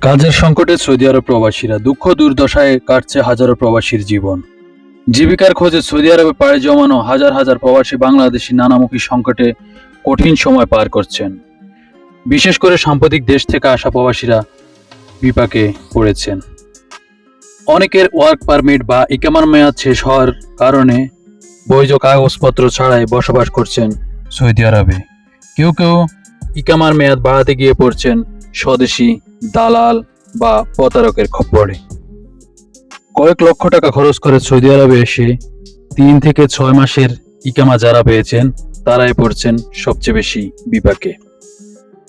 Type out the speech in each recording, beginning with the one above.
কাজের সংকটে সৌদি আরব প্রবাসীরা দুঃখ দুর্দশায় কাটছে হাজারো প্রবাসীর জীবন। জীবিকার খোঁজে সৌদি আরবে পাড়ি জমানো হাজার হাজার প্রবাসী বাংলাদেশি নানামুখী সংকটে কঠিন সময় পার করছেন। বিশেষ করে সাম্প্রতিক দেশ থেকে আসা প্রবাসীরা বিপাকে পড়েছেন। অনেকের ওয়ার্ক পারমিট বা ইকামার মেয়াদ শেষ হওয়ার কারণে বৈধ কাগজপত্র ছাড়াই বসবাস করছেন সৌদি আরবে। কেউ কেউ ইকামার মেয়াদ বাড়াতে গিয়ে পড়ছেন স্বদেশি দালাল বা প্রতারকের খপ্পরে। কয়েক লক্ষ টাকা খরচ করে সৌদি আরবে এসে তিন থেকে ছয় মাসের ইকামা যারা পেয়েছেন, তারাই পড়ছেন সবচেয়ে বেশি বিপাকে।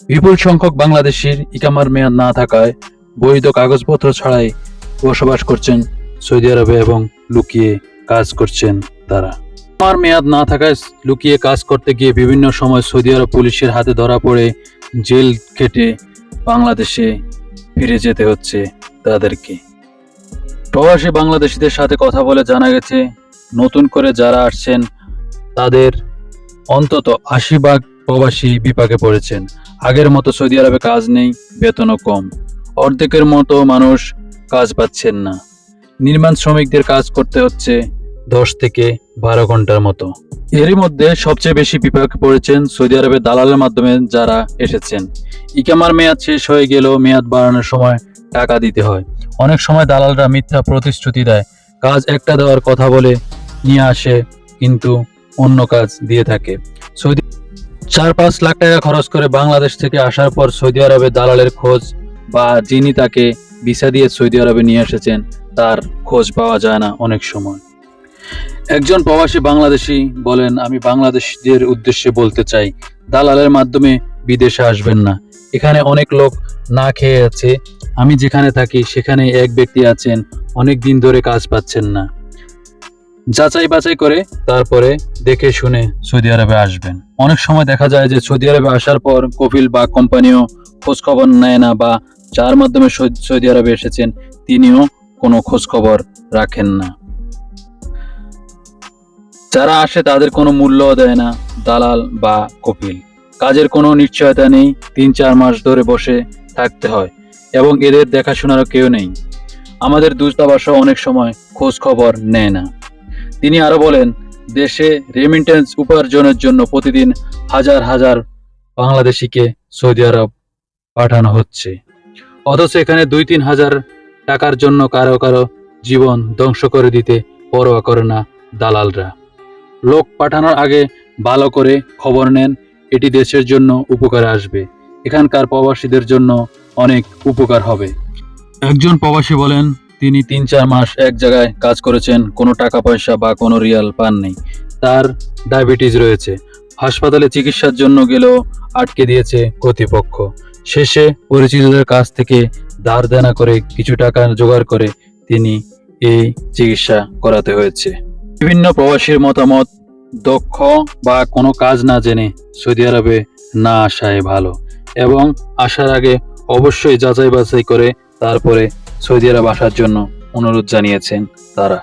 বিপুল সংখ্যক বাংলাদেশির ইকামার মেয়াদ না থাকায় বৈধ কাগজপত্র ছাড়াই বসবাস করছেন সৌদি আরবে এবং লুকিয়ে কাজ করছেন তারা। আমার মেয়াদ না থাকায় লুকিয়ে কাজ করতে গিয়ে বিভিন্ন সময় সৌদি আরব পুলিশের হাতে ধরা পড়ে, জেল কেটে বাংলাদেশে ফিরে যেতে হচ্ছে তাদেরকে। প্রবাসী বাংলাদেশিদের সাথে কথা বলে জানা গেছে, নতুন করে যারা আসছেন, তাদের অন্তত আশি ভাগ প্রবাসী বিপাকে পড়েছেন। আগের মতো সৌদি আরবে কাজ নেই, বেতনও কম। অর্ধেকের মতো মানুষ কাজ পাচ্ছেন না। নির্মাণ শ্রমিকদের কাজ করতে হচ্ছে দশ থেকে বারো ঘণ্টার মতো। এরই মধ্যে সবচেয়ে বেশি বিপাকে পড়েছেন সৌদি আরবের দালালের মাধ্যমে যারা এসেছেন। ইকামার মেয়াদ শেষ হয়ে গেলেও মেয়াদ বাড়ানোর সময় টাকা দিতে হয়। অনেক সময় দালালরা মিথ্যা প্রতিশ্রুতি দেয়। কাজ একটা দেওয়ার কথা বলে নিয়ে আসে, কিন্তু অন্য কাজ দিয়ে থাকে। সৌদি চার পাঁচ লাখ টাকা খরচ করে বাংলাদেশ থেকে আসার পর সৌদি আরবে দালালের খোঁজ বা যিনি তাকে ভিসা দিয়ে সৌদি আরবে নিয়ে এসেছেন, তার খোঁজ পাওয়া যায় না অনেক সময়। একজন প্রবাসী বাংলাদেশি বলেন, আমি বাংলাদেশিদের উদ্দেশ্যে বলতে চাই, দালালের মাধ্যমে বিদেশে আসবেন না। এখানে অনেক লোক না খেয়ে আছে। আমি যেখানে থাকি সেখানে এক ব্যক্তি আছেন, অনেক দিন ধরে কাজ পাচ্ছেন না। যাচাই বাছাই করে তারপরে দেখে শুনে সৌদি আরবে আসবেন। অনেক সময় দেখা যায় যে সৌদি আরবে আসার পর কপিল বা কোম্পানিও খোঁজ খবর নেয় না বা যার মাধ্যমে সৌদি আরবে এসেছেন, তিনিও কোনো খোঁজ খবর রাখেন না। যারা আসে তাদের কোনো মূল্য দেয় না, দালাল বা কপিল কাজের কোনো নিশ্চয়তা নেই, তিন চার মাস ধরে বসে থাকতে হয় এবং এদের দেখাশোনারও কেউ নেই। আমাদের দূতাবাসও অনেক সময় খোঁজ খবর নেয় না। তিনি আরও বলেন, দেশে রেমিটেন্স উপার্জনের জন্য প্রতিদিন হাজার হাজার বাংলাদেশিকে সৌদি আরব পাঠানো হচ্ছে। অথচ এখানে দুই তিন হাজার টাকার জন্য কারও কারও জীবন ধ্বংস করে দিতে পরোয়া করে না দালালরা। লোক পাঠানোর আগে ভালো করে খবর নেন, এটি দেশের জন্য উপকারে আসবে। এখানকার প্রবাসীদের জন্য অনেক উপকার হবে। একজন প্রবাসী বলেন, তিনি তিন চার মাস এক জায়গায় কাজ করেছেন, কোনো টাকা পয়সা বা কোনো রিয়াল পাননি। তার ডায়াবেটিস রয়েছে। হাসপাতালে চিকিৎসার জন্য গেলেও আটকে দিয়েছে কর্তৃপক্ষ। শেষে পরিচিতদের কাছ থেকে ধার দেনা করে কিছু টাকা জোগাড় করে তিনি এই চিকিৎসা করাতে হয়েছে। বিভিন্ন প্রবাসীর মতামত দক্ষ বা কোনো কাজ না জেনে সৌদি আরবে না আসায় ভালো এবং আসার আগে অবশ্যই যাচাই বাছাই করে তারপরে সৌদি আরব আসার জন্য অনুরোধ জানিয়েছেন তারা।